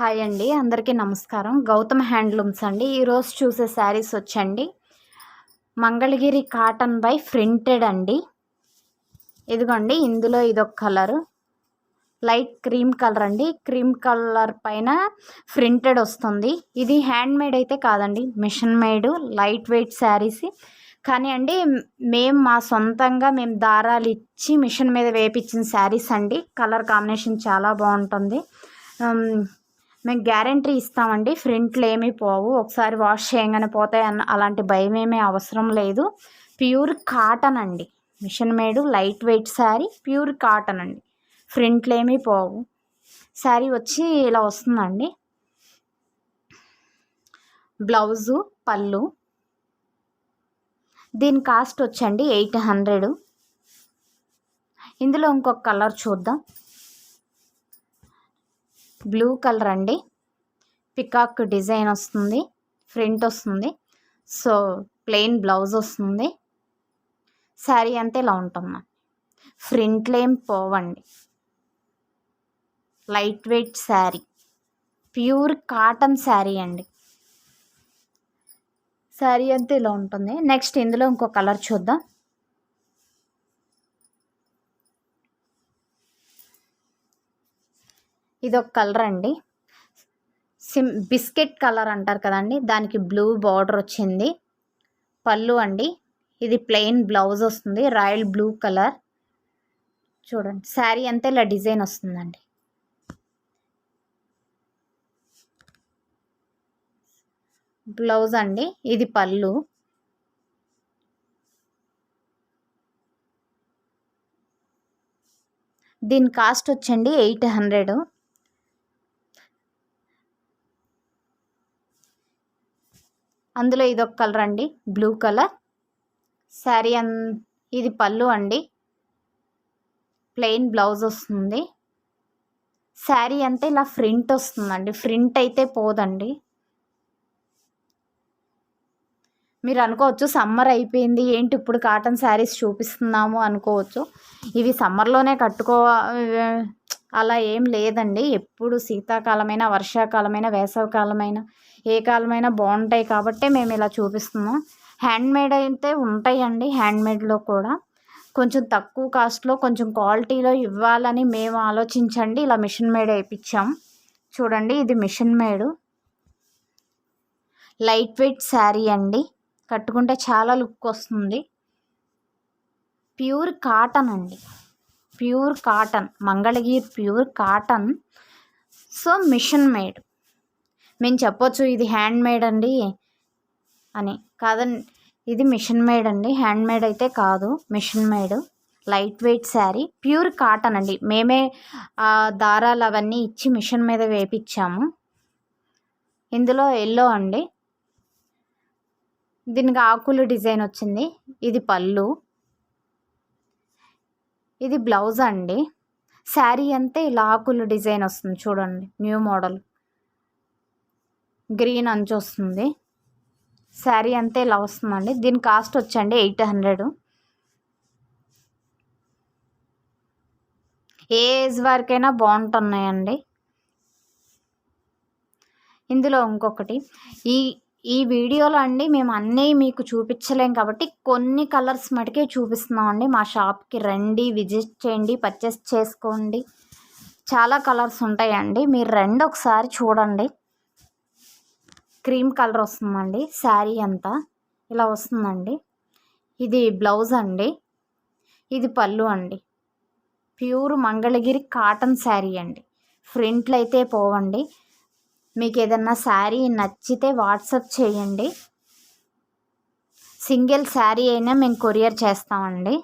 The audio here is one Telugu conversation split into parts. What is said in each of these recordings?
హాయ్ అండి అందరికీ నమస్కారం. గౌతమ్ హ్యాండ్లూమ్స్ అండి. ఈరోజు చూసే శారీస్ వచ్చండి. మంగళగిరి కాటన్ బై ప్రింటెడ్ అండి. ఇదిగోండి ఇందులో ఇదొక కలర్. లైట్ క్రీమ్ కలర్ అండి. క్రీమ్ కలర్ పైన ప్రింటెడ్ వస్తుంది. ఇది హ్యాండ్ మేడ్ అయితే కాదండి machine made light weight saris. కానీ అండి మేము మా సొంతంగా మేము దారాలు ఇచ్చి మిషన్ మీద వేపించిన శారీస్ అండి. కలర్ కాంబినేషన్ చాలా బాగుంటుంది. మేము గ్యారంటీ ఇస్తామండి. ఫ్రంట్లు ఏమీ పోవు. ఒకసారి వాష్ చేయగానే పోతాయి అన్న అలాంటి భయం ఏమీ అవసరం లేదు. ప్యూర్ కాటన్ అండి. Machine made light weight sari pure cotton అండి. ఫ్రంట్లు ఏమీ పోవు. శారీ వచ్చి ఇలా వస్తుందండి. బ్లౌజు పళ్ళు. దీని కాస్ట్ వచ్చండి ఎయిట్ హండ్రెడ్. ఇందులో ఇంకొక కలర్ చూద్దాం. బ్లూ కలర్ అండి. పికాక్ డిజైన్ వస్తుంది. ప్రింట్ వస్తుంది. సో ప్లెయిన్ బ్లౌజ్ వస్తుంది. శారీ అంతే ఇలా ఉంటుంది ఫ్రింట్లు ఏం పోవండి. Light weight sari. Pure cotton sari అండి. శారీ అంతా ఇలా ఉంటుంది. నెక్స్ట్ ఇందులో ఇంకో కలర్ చూద్దాం. ఇది ఒక కలర్ అండి. సిమ్ బిస్కెట్ కలర్ అంటారు కదండి. దానికి బ్లూ బార్డర్ వచ్చింది. పళ్ళు అండి. ఇది ప్లెయిన్ బ్లౌజ్ వస్తుంది. Royal blue colour. చూడండి. శారీ అంతా ఇలా డిజైన్ వస్తుందండి. బ్లౌజ్ అండి. ఇది పళ్ళు. దీని కాస్ట్ వచ్చండి ఎయిట్ హండ్రెడ్. అందులో ఇదొక కలర్ అండి. Blue colour. శారీ అన్ ఇది పళ్ళు అండి. ప్లెయిన్ బ్లౌజ్ వస్తుంది. శారీ అంటే ఇలా ఫ్రింట్ వస్తుందండి. ఫ్రింట్ అయితే పోదండి. మీరు అనుకోవచ్చు సమ్మర్ అయిపోయింది. ఏంటి ఇప్పుడు కాటన్ శారీస్ చూపిస్తున్నాము అనుకోవచ్చు. ఇవి సమ్మర్లోనే కట్టుకో అలా ఏం లేదండి. ఎప్పుడు శీతాకాలమైన వర్షాకాలమైన వేసవికాలమైన ఏ కాలమైనా బాగుంటాయి కాబట్టే మేము ఇలా చూపిస్తున్నాం. హ్యాండ్ మేడ్ అయితే ఉంటాయండి హ్యాండ్మేడ్లో కూడా. కొంచెం తక్కువ కాస్ట్లో కొంచెం క్వాలిటీలో ఇవ్వాలని మేము ఆలోచించండి. ఇలా మిషన్ మేడ్ వేయించాం. చూడండి ఇది machine made. Light weight sari అండి. కట్టుకుంటే చాలా లుక్ వస్తుంది. ప్యూర్ కాటన్ అండి. Pure cotton Mangalagiri pure cotton. So machine made. మేము చెప్పొచ్చు ఇది హ్యాండ్ మేడ్ అండి అని. కాదండి ఇది మిషన్ మేడ్ అండి. హ్యాండ్ మేడ్ అయితే కాదు machine made. Light weight sari pure cotton అండి. మేమే ఆ దారాలు అవన్నీ ఇచ్చి మిషన్ మీద వేపించాము ఇందులో ఎల్లో అండి. దీనికి ఆకులు డిజైన్ వచ్చింది. ఇది పళ్ళు. ఇది బ్లౌజ్ అండి. శారీ అంతే ఇలా ఆకులు డిజైన్ వస్తుంది చూడండి. New model. గ్రీన్ అంచు వస్తుంది. శారీ అంతే ఇలా వస్తుందండి. దీని కాస్ట్ వచ్చండి ఎయిట్ హండ్రెడ్. ఏ ఏజ్ వరకైనా బాగుంటున్నాయండి. ఇందులో ఇంకొకటి. ఈ ఈ వీడియోలో అండి మేము అన్నీ మీకు చూపించలేం కాబట్టి కొన్ని కలర్స్ మటుకే చూపిస్తున్నామండి. మా షాప్కి రండి విజిట్ చేయండి పర్చేస్ చేసుకోండి. చాలా కలర్స్ ఉంటాయండి. మీరు రెండు ఒకసారి చూడండి. క్రీమ్ కలర్ వస్తుందండి. శారీ అంతా ఇలా వస్తుందండి. ఇది బ్లౌజ్ అండి. ఇది పళ్ళు అండి. ప్యూర్ మంగళగిరి కాటన్ శారీ అండి. ఫ్రింట్లు అయితే పోవండి. మీకు ఏదన్నా శారీ నచ్చితే వాట్సప్ చేయండి. సింగిల్ శారీ అయినా మేము కొరియర్ చేస్తామండి.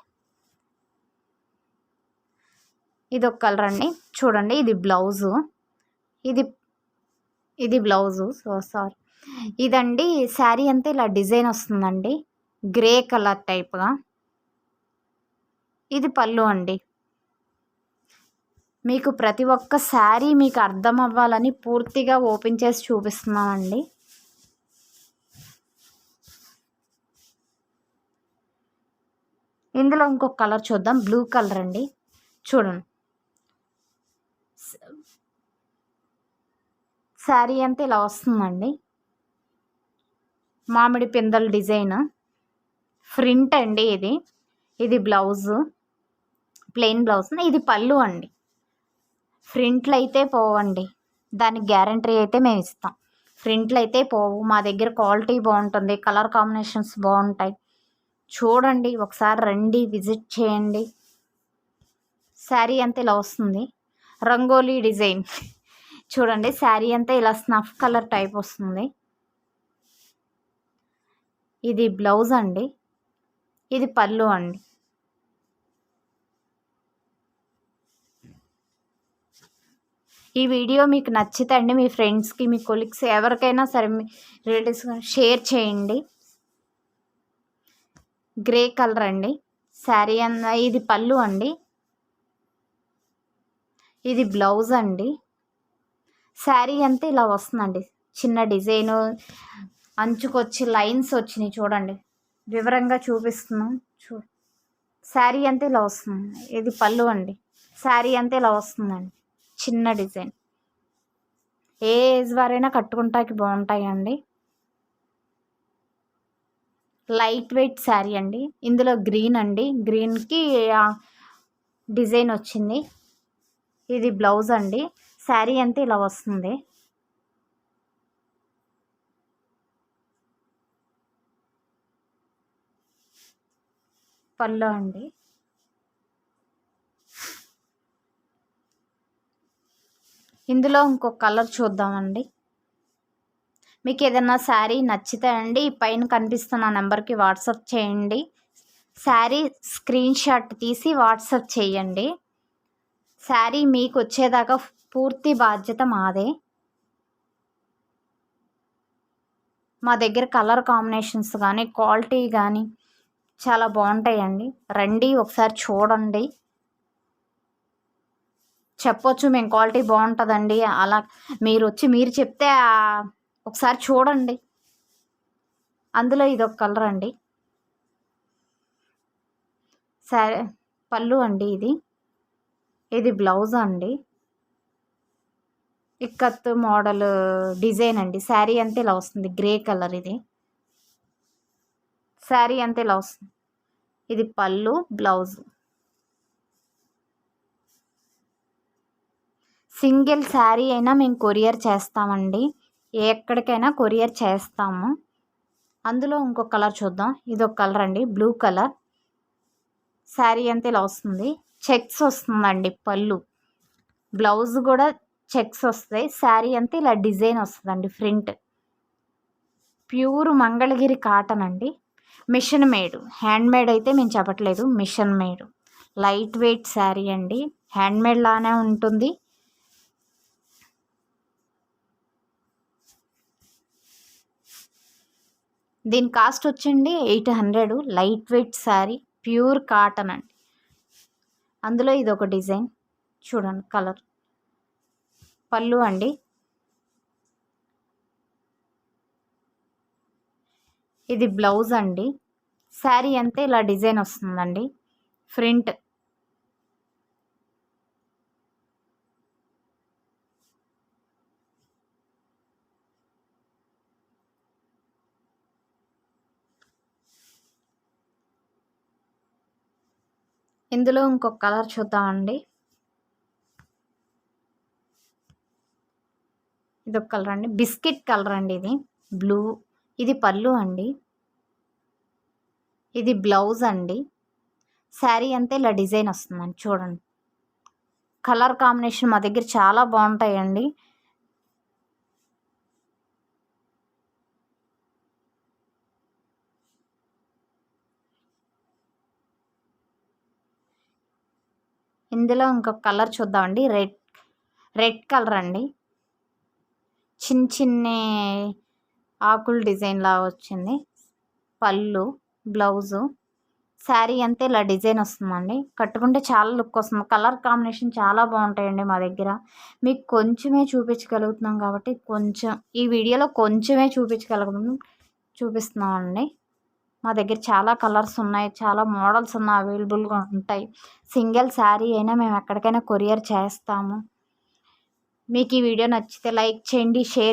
ఇది ఒక కలర్ అండి. చూడండి ఇది బ్లౌజు. ఇది ఇది బ్లౌజు. So sorry. ఇదండి శారీ అంతా ఇలా డిజైన్ వస్తుందండి. గ్రే కలర్ టైప్గా. ఇది పళ్ళు అండి. మీకు ప్రతి ఒక్క శారీ మీకు అర్థం అవ్వాలని పూర్తిగా ఓపెన్ చేసి చూపిస్తున్నామండి. ఇందులో ఇంకొక కలర్ చూద్దాం. బ్లూ కలర్ అండి. చూడండి. శారీ అంతా ఇలా వస్తుందండి. మామిడి పిందల డిజైన్. ఫ్రింట్ అండి ఇది. ఇది బ్లౌజు. ప్లెయిన్ బ్లౌజ్ ఇది పళ్ళు అండి. ఫ్రింట్లు అయితే పోవండి. దానికి గ్యారంటీ అయితే మేము ఇస్తాం ఫ్రింట్లు అయితే పోవు. మా దగ్గర క్వాలిటీ బాగుంటుంది. కలర్ కాంబినేషన్స్ బాగుంటాయి. చూడండి ఒకసారి రండి విజిట్ చేయండి. శారీ అంతా ఇలా వస్తుంది. రంగోలీ డిజైన్. చూడండి శారీ అంతా ఇలా స్నఫ్ కలర్ టైప్ వస్తుంది. ఇది బ్లౌజ్ అండి. ఇది పళ్ళు అండి. ఈ వీడియో మీకు నచ్చితే అండి మీ ఫ్రెండ్స్కి మీ కొలీగ్స్ ఎవరికైనా సరే మీ రిలేటివ్స్ షేర్ చేయండి. గ్రే కలర్ అండి. శారీ అన్న ఇది పళ్ళు అండి. ఇది బ్లౌజ్ అండి. శారీ అంతా ఇలా వస్తుందండి. చిన్న డిజైను అంచుకొచ్చి లైన్స్ వచ్చినాయి చూడండి. వివరంగా చూపిస్తున్నాం. చూ శారీ అంతా ఇలా వస్తుంది. ఇది పళ్ళు అండి. శారీ అంతా ఇలా వస్తుందండి. చిన్న డిజైన్. ఏ ఏజ్ వారైనా కట్టుకుంటాకి బాగుంటాయండి. లైట్ వెయిట్ శారీ అండి. ఇందులో గ్రీన్ అండి. గ్రీన్కి డిజైన్ వచ్చింది. ఇది బ్లౌజ్ అండి. శారీ అంతా ఇలా వస్తుంది. పళ్ళు అండి. ఇందులో ఇంకొక కలర్ చూద్దామండి. మీకు ఏదైనా శారీ నచ్చితే అండి పైన కనిపిస్తున్న నెంబర్కి వాట్సాప్ చేయండి. శారీ స్క్రీన్ షాట్ తీసి వాట్సాప్ చేయండి. శారీ మీకు వచ్చేదాకా పూర్తి బాధ్యత మాదే. మా దగ్గర కలర్ కాంబినేషన్స్ కానీ క్వాలిటీ కానీ చాలా బాగుంటాయండి. రండి ఒకసారి చూడండి. చెప్పొచ్చు మేము క్వాలిటీ బాగుంటుందండి. అలా మీరు వచ్చి మీరు చెప్తే ఒకసారి చూడండి. అందులో ఇది ఒక కలర్ అండి. సరే పళ్ళు అండి ఇది. ఇది బ్లౌజ్ అండి. ఇక్కత్ మోడల్ డిజైన్ అండి. శారీ అంతే ఇలా వస్తుంది. గ్రే కలర్ ఇది. శారీ అంతే ఇలా వస్తుంది. ఇది పళ్ళు బ్లౌజ్. సింగిల్ శారీ అయినా మేము కొరియర్ చేస్తామండి. ఎక్కడికైనా కొరియర్ చేస్తాము. అందులో ఇంకొక కలర్ చూద్దాం. ఇది ఒక కలర్ అండి. Blue colour. శారీ అంతా ఇలా వస్తుంది. చెక్స్ వస్తుందండి పళ్ళు. బ్లౌజ్ కూడా చెక్స్ వస్తాయి. శారీ అంతా ఇలా డిజైన్ వస్తుందండి ఫ్రింట్. ప్యూర్ మంగళగిరి కాటన్ అండి. Machine made. హ్యాండ్ మేడ్ అయితే మేము చెప్పట్లేదు. Machine made. Light weight sari అండి. హ్యాండ్ మేడ్ లానే ఉంటుంది. దీని కాస్ట్ వచ్చింది eight hundred. Light weight sari pure cotton అండి. అందులో ఇది ఒక డిజైన్. చూడండి కలర్. పళ్ళు అండి. ఇది బ్లౌజ్ అండి. శారీ అంతే ఇలా డిజైన్ వస్తుందండి. ఫ్రంట్ ఇందులో ఇంకొక కలర్ చూద్దామండి. ఇది ఒక కలర్ అండి. బిస్కెట్ కలర్ అండి ఇది. బ్లూ. ఇది పళ్ళు అండి. ఇది బ్లౌజ్ అండి. శారీ అంతా ఇలా డిజైన్ వస్తుందండి. చూడండి. కలర్ కాంబినేషన్ మా దగ్గర చాలా బాగుంటాయండి. ఇందులో ఇంకొక కలర్ చూద్దామండి. రెడ్ రెడ్ కలర్ అండి. చిన్న చిన్న ఆకులు డిజైన్లా వచ్చింది. పళ్ళు బ్లౌజు శారీ అంతే ఇలా డిజైన్ వస్తుందండి. కట్టుకుంటే చాలా లుక్ వస్తుంది. కలర్ కాంబినేషన్ చాలా బాగుంటాయండి మా దగ్గర. మీకు కొంచెమే చూపించగలుగుతున్నాం కాబట్టి కొంచెం ఈ వీడియోలో కొంచెమే చూపించగలుగుతున్నాం చూపిస్తున్నామండి. మా దగ్గర చాలా కలర్స్ ఉన్నాయి. చాలా మోడల్స్ ఉన్నాయి అవైలబుల్గా ఉంటాయి. సింగిల్ శారీ అయినా మేము ఎక్కడికైనా కొరియర్ చేస్తాము. మీకు ఈ వీడియో నచ్చితే లైక్ చేయండి షేర్